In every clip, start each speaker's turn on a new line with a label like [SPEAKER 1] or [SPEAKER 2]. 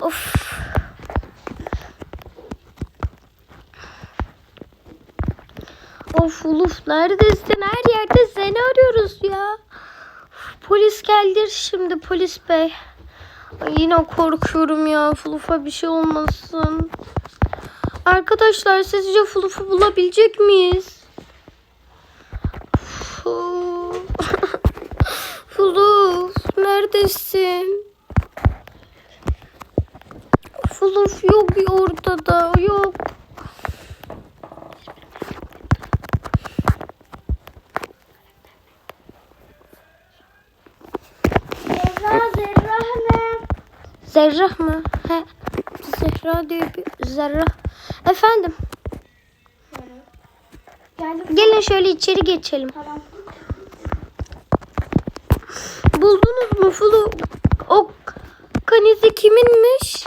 [SPEAKER 1] Of. Of Uluf neredesin? Her yerde seni arıyoruz ya. Polis geldi şimdi polis bey. Ay, yine korkuyorum ya. Fuluf'a bir şey olmasın. Arkadaşlar sizce Fuluf'u bulabilecek miyiz? Fu- Fuluf neredesin? Yok ortada yok.
[SPEAKER 2] Zerra Zerra Hanım.
[SPEAKER 1] Zerrah mı? He. Zehra diye bir Zerrah. Efendim
[SPEAKER 2] Geldim.
[SPEAKER 1] gelin şöyle içeri geçelim.
[SPEAKER 2] Tamam.
[SPEAKER 1] Buldunuz mu Fulu? O kanizi kiminmiş?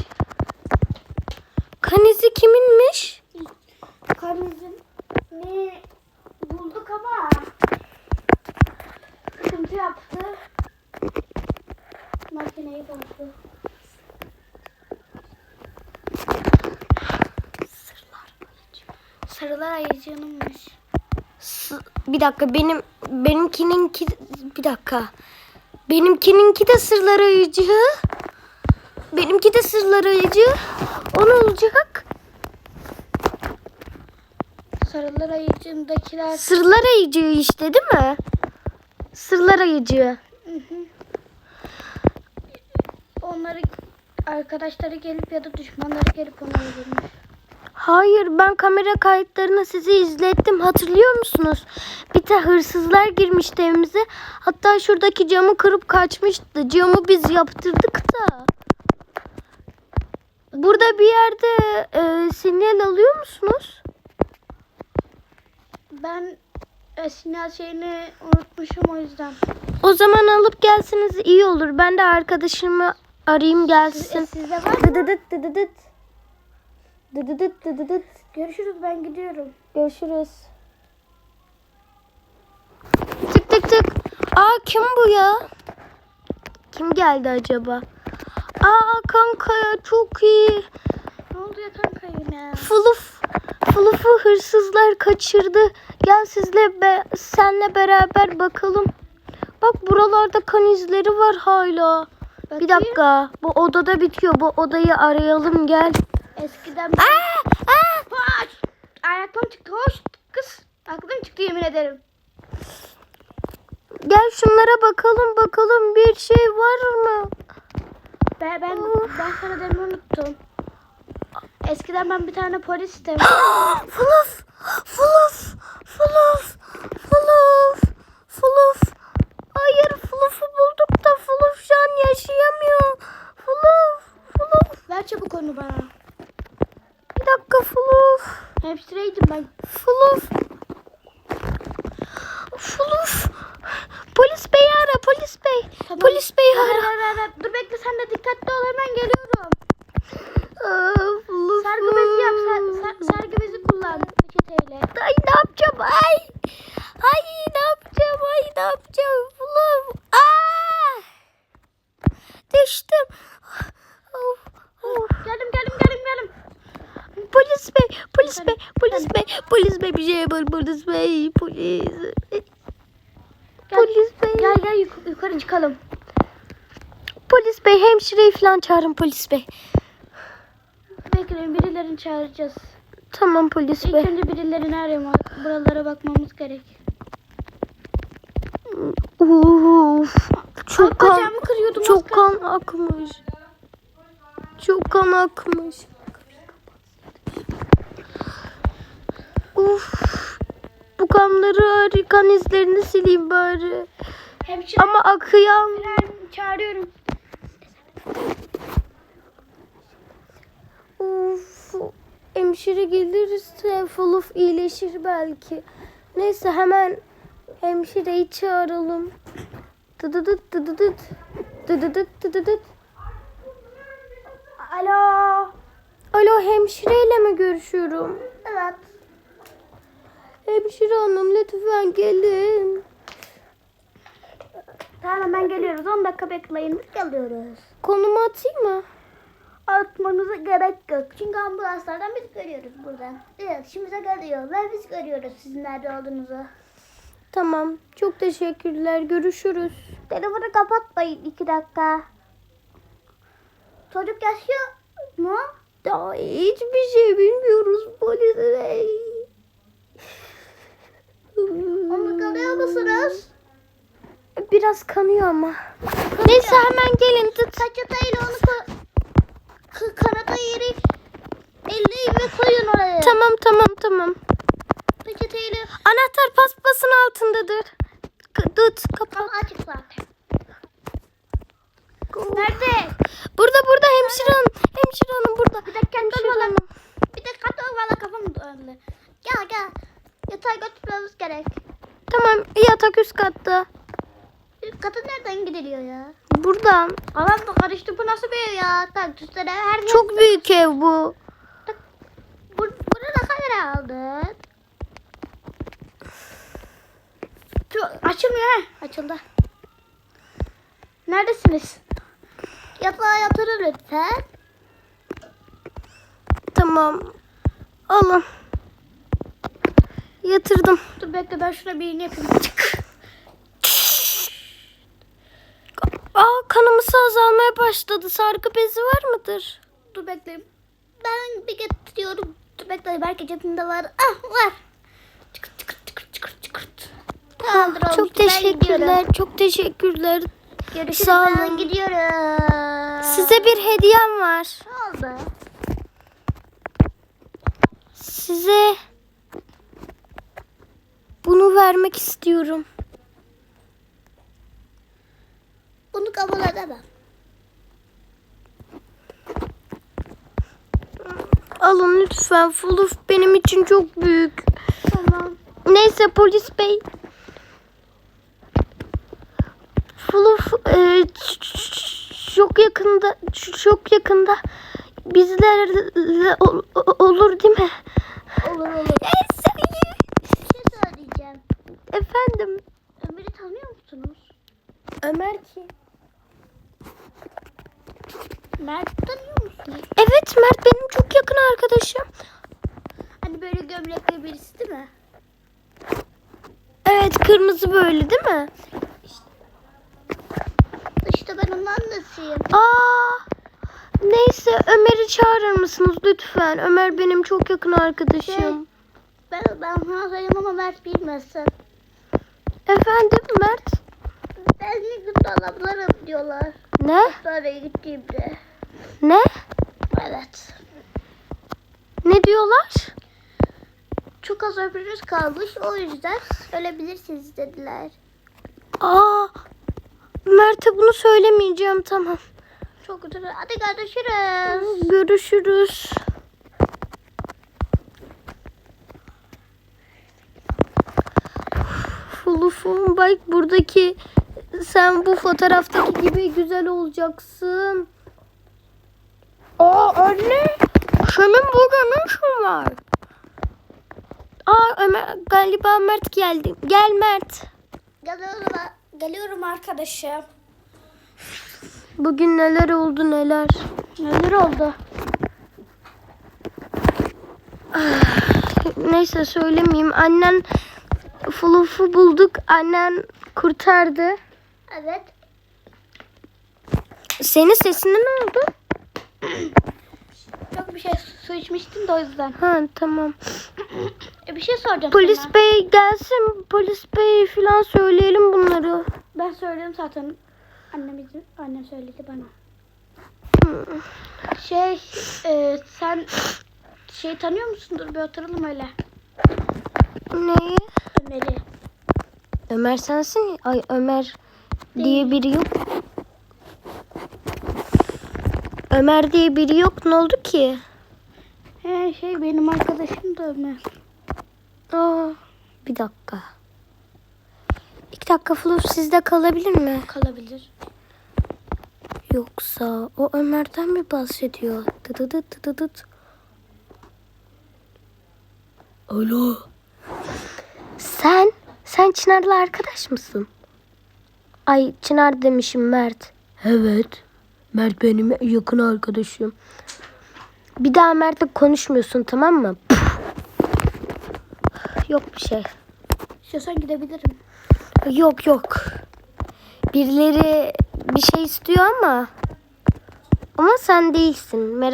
[SPEAKER 1] Kanizi kiminmiş?
[SPEAKER 2] Ne bulduk ama sıkıntı yaptı. Makineyi bozdu. Sarılar ayıcığınınmış.
[SPEAKER 1] Bir dakika benim benimkininki bir dakika. Benimkininki de sırlar ayıcı. Benimki de sırlar ayıcı. O ne olacak?
[SPEAKER 2] Sarılar ayıcığındakiler
[SPEAKER 1] Sırlar ayıcı işte değil mi? Sırlar ayıcı.
[SPEAKER 2] onları arkadaşları gelip ya da düşmanları gelip onu öldürmüş.
[SPEAKER 1] Hayır ben kamera kayıtlarını sizi izlettim hatırlıyor musunuz? Bir de hırsızlar girmişti evimize. Hatta şuradaki camı kırıp kaçmıştı. Camı biz yaptırdık da. Burada bir yerde e, sinyal alıyor musunuz?
[SPEAKER 2] Ben e, sinyal şeyini unutmuşum o yüzden.
[SPEAKER 1] O zaman alıp gelseniz iyi olur. Ben de arkadaşımı arayayım
[SPEAKER 2] E,
[SPEAKER 1] gelsin.
[SPEAKER 2] sizde var mı?
[SPEAKER 1] Dıdıdıt dıdıdıt. Dıdıdıt dıdıdıt.
[SPEAKER 2] Görüşürüz ben gidiyorum.
[SPEAKER 1] Görüşürüz. Tık tık tık. Aa kim bu ya? Kim geldi acaba? Aa kanka ya çok iyi.
[SPEAKER 2] Ne oldu ya kanka yine?
[SPEAKER 1] Fuluf. Fuluf'u hırsızlar kaçırdı. Gel sizle be, senle beraber bakalım. Bak buralarda kan izleri var hala. Bir
[SPEAKER 2] Bakayım.
[SPEAKER 1] dakika. Bu odada bitiyor. Bu odayı arayalım gel.
[SPEAKER 2] Eskiden
[SPEAKER 1] Aa, aa.
[SPEAKER 2] Hoş! Ayaklarım çıktı. Hoş kız. Aklım çıktı yemin ederim.
[SPEAKER 1] Gel şunlara bakalım bakalım bir şey var mı?
[SPEAKER 2] Ben, ben, ben sana demin unuttum. Eskiden ben bir tane polistim.
[SPEAKER 1] Fuluf, Fuluf, Fuluf, Fuluf, Fuluf. Hayır Fuluf'u bulduk da Fuluf şu an yaşayamıyor. Fuluf, Fuluf.
[SPEAKER 2] Ver çabuk onu bana.
[SPEAKER 1] Bir dakika Fuluf,
[SPEAKER 2] Hemşireydim ben.
[SPEAKER 1] Fuluf. Fuluf. Polis bey ara polis bey.
[SPEAKER 2] Tamam.
[SPEAKER 1] Polis bey
[SPEAKER 2] Ver,
[SPEAKER 1] ara.
[SPEAKER 2] ver, ver, ver. Dur bekle sen de dikkatli ol hemen geliyorum.
[SPEAKER 1] Aa, Fuluf.
[SPEAKER 2] Sargı bezi yap. Sar, sar- sargı bezi kullan. Peçeteyle.
[SPEAKER 1] Ay ne yapacağım ay. Ay ne yapacağım ay ne yapacağım. Fuluf. Aa! Düştüm. Of, of.
[SPEAKER 2] Geldim geldim geldim geldim.
[SPEAKER 1] Polis bey, polis
[SPEAKER 2] Efendim,
[SPEAKER 1] bey, polis bey, bir şey yapın polis bey, polis.
[SPEAKER 2] Gel.
[SPEAKER 1] Polis bey,
[SPEAKER 2] Gel gel yuk- yukarı çıkalım.
[SPEAKER 1] polis bey, hemşireyi falan çağırın polis bey.
[SPEAKER 2] Bekleyin birilerini çağıracağız.
[SPEAKER 1] Tamam polis
[SPEAKER 2] İlk
[SPEAKER 1] bey.
[SPEAKER 2] önce birilerini arayalım. Buralara bakmamız gerek.
[SPEAKER 1] Uf, çok
[SPEAKER 2] Aa,
[SPEAKER 1] kan, çok kan akmış. Çok kan akmış. Uf, bu kanları, kan izlerini sileyim bari.
[SPEAKER 2] Hemşire
[SPEAKER 1] Ama akıyan
[SPEAKER 2] çağırıyorum.
[SPEAKER 1] Uf, hemşire gelirse Fuluf iyileşir belki. Neyse hemen hemşireyi çağıralım. Dıdıdıt dıdıdıt. Dıdıdıt dıdıdıt.
[SPEAKER 2] Alo.
[SPEAKER 1] Alo hemşireyle mi görüşüyorum?
[SPEAKER 2] Evet.
[SPEAKER 1] Hemşire hanım lütfen gelin.
[SPEAKER 2] Tamam hemen geliyoruz. 10 dakika bekleyin. Geliyoruz.
[SPEAKER 1] Konumu atayım mı?
[SPEAKER 2] atmanıza gerek yok. Çünkü ambulanslardan biz görüyoruz buradan. Evet işimize geliyor ve biz görüyoruz sizin nerede olduğunuzu.
[SPEAKER 1] Tamam. Çok teşekkürler. Görüşürüz.
[SPEAKER 2] Telefonu kapatmayın iki dakika. Çocuk yaşıyor mu?
[SPEAKER 1] Daha hiçbir şey bilmiyoruz polis bey.
[SPEAKER 2] Onu kalıyor musunuz?
[SPEAKER 1] Biraz kanıyor ama. Neyse hemen gelin tut.
[SPEAKER 2] Peçeteyle onu ko- k- kanata yeri elini ve koyun oraya.
[SPEAKER 1] Tamam tamam tamam.
[SPEAKER 2] Peçeteyle
[SPEAKER 1] Anahtar paspasın altındadır. K- Tut kapat.
[SPEAKER 2] tam açık zaten. Nerede?
[SPEAKER 1] Burada burada hemşire hanım. Hemşire hanım burada.
[SPEAKER 2] Bir dakika
[SPEAKER 1] Hemşire
[SPEAKER 2] dur bana.
[SPEAKER 1] hanım.
[SPEAKER 2] Bir dakika dur valla kafam döndü. Gel gel. Yatağa götürmemiz gerek.
[SPEAKER 1] Tamam yatak üst katta.
[SPEAKER 2] Üst Kata nereden gidiliyor ya?
[SPEAKER 1] Buradan.
[SPEAKER 2] Kafam da karıştı. Bu nasıl bir ev ya? Kaktüslere her yer.
[SPEAKER 1] Çok büyük ev bu.
[SPEAKER 2] Bu, bunu da kamera aldın. Açılmıyor ha. Açıldı. Neredesiniz? Yatağa yatırın lütfen.
[SPEAKER 1] Tamam. Alın. Yatırdım.
[SPEAKER 2] Dur bekle ben şuna bir iğne yapayım.
[SPEAKER 1] Aa kanımız azalmaya başladı. Sargı bezi var mıdır?
[SPEAKER 2] Dur bekle. Ben bir getiriyorum. Dur bekle belki cebimde var. Ah var. Çıkırt çıkırt çıkırt çıkırt çıkırt. Tamamdır
[SPEAKER 1] Çok
[SPEAKER 2] olmuştu. Ben
[SPEAKER 1] teşekkürler. Çok teşekkürler.
[SPEAKER 2] Görüşürüz.
[SPEAKER 1] Sağ olun.
[SPEAKER 2] Ben gidiyorum.
[SPEAKER 1] Size bir hediyem var.
[SPEAKER 2] Ne oldu?
[SPEAKER 1] Size bunu vermek istiyorum.
[SPEAKER 2] Bunu kabul edemem.
[SPEAKER 1] Alın lütfen. Fuluf benim için çok büyük.
[SPEAKER 2] Tamam.
[SPEAKER 1] Neyse polis bey. Fuluf e, çok yakında çok yakında bizlerle ol- olur değil mi?
[SPEAKER 2] Olur olur.
[SPEAKER 1] Neyse,
[SPEAKER 2] Bir şey söyleyeceğim.
[SPEAKER 1] Efendim
[SPEAKER 2] Ömer'i tanıyor musunuz?
[SPEAKER 1] Ömer ki.
[SPEAKER 2] Mert tanıyor musunuz?
[SPEAKER 1] Evet Mert benim çok yakın arkadaşım.
[SPEAKER 2] Hani böyle gömlekli birisi değil mi?
[SPEAKER 1] Evet kırmızı böyle değil mi?
[SPEAKER 2] İşte ben onun annesiyim.
[SPEAKER 1] Aa, neyse Ömer'i çağırır mısınız lütfen? Ömer benim çok yakın arkadaşım.
[SPEAKER 2] Ben, ben sana söyleyeyim ama Mert bilmesin.
[SPEAKER 1] Efendim Mert?
[SPEAKER 2] Ben gün dolaplarım diyorlar.
[SPEAKER 1] Ne?
[SPEAKER 2] Sonra gittiğimde.
[SPEAKER 1] Ne?
[SPEAKER 2] Evet.
[SPEAKER 1] Ne diyorlar?
[SPEAKER 2] Çok az ömrünüz kalmış. O yüzden ölebilirsiniz dediler.
[SPEAKER 1] Aa, Mert'e bunu söylemeyeceğim tamam.
[SPEAKER 2] Çok kötü. Hadi görüşürüz.
[SPEAKER 1] Görüşürüz. Fulufum bak buradaki sen bu fotoğraftaki gibi güzel olacaksın. Aa anne senin burada ne işin var? Aa Ömer, galiba Mert geldi. Gel Mert.
[SPEAKER 2] Geliyorum, geliyorum arkadaşım.
[SPEAKER 1] Bugün neler oldu neler.
[SPEAKER 2] Neler oldu?
[SPEAKER 1] Neyse söylemeyeyim. Annen Fuluf'u bulduk. Annen kurtardı.
[SPEAKER 2] Evet.
[SPEAKER 1] Senin sesine ne oldu?
[SPEAKER 2] Çok bir şey su içmiştim de o yüzden.
[SPEAKER 1] Ha tamam.
[SPEAKER 2] E, bir şey soracağım
[SPEAKER 1] Polis
[SPEAKER 2] sana.
[SPEAKER 1] bey gelsin. Polis bey falan söyleyelim bunları.
[SPEAKER 2] Ben söyledim zaten. Annemizin, annem söyledi bana. Şey, e, sen şey tanıyor musundur? Bir oturalım öyle.
[SPEAKER 1] Neyi?
[SPEAKER 2] Ömer'i.
[SPEAKER 1] Ömer sensin. Ay Ömer diye biri yok. Ömer diye biri yok. Ne oldu ki?
[SPEAKER 2] He, şey benim arkadaşım da Ömer.
[SPEAKER 1] Aa, bir dakika. İki dakika Fuluf sizde kalabilir mi?
[SPEAKER 2] Kalabilir.
[SPEAKER 1] Yoksa o Ömer'den mi bahsediyor? Dıdıdıt dıdıdıt. Alo. Sen, sen Çınar'la arkadaş mısın? Ay Çınar demişim Mert. Evet. Mert benim yakın arkadaşım. Bir daha Mert'le konuşmuyorsun tamam mı? Yok bir şey.
[SPEAKER 2] İstiyorsan gidebilirim.
[SPEAKER 1] Yok yok. Birileri bir şey istiyor ama ama sen değilsin. Merak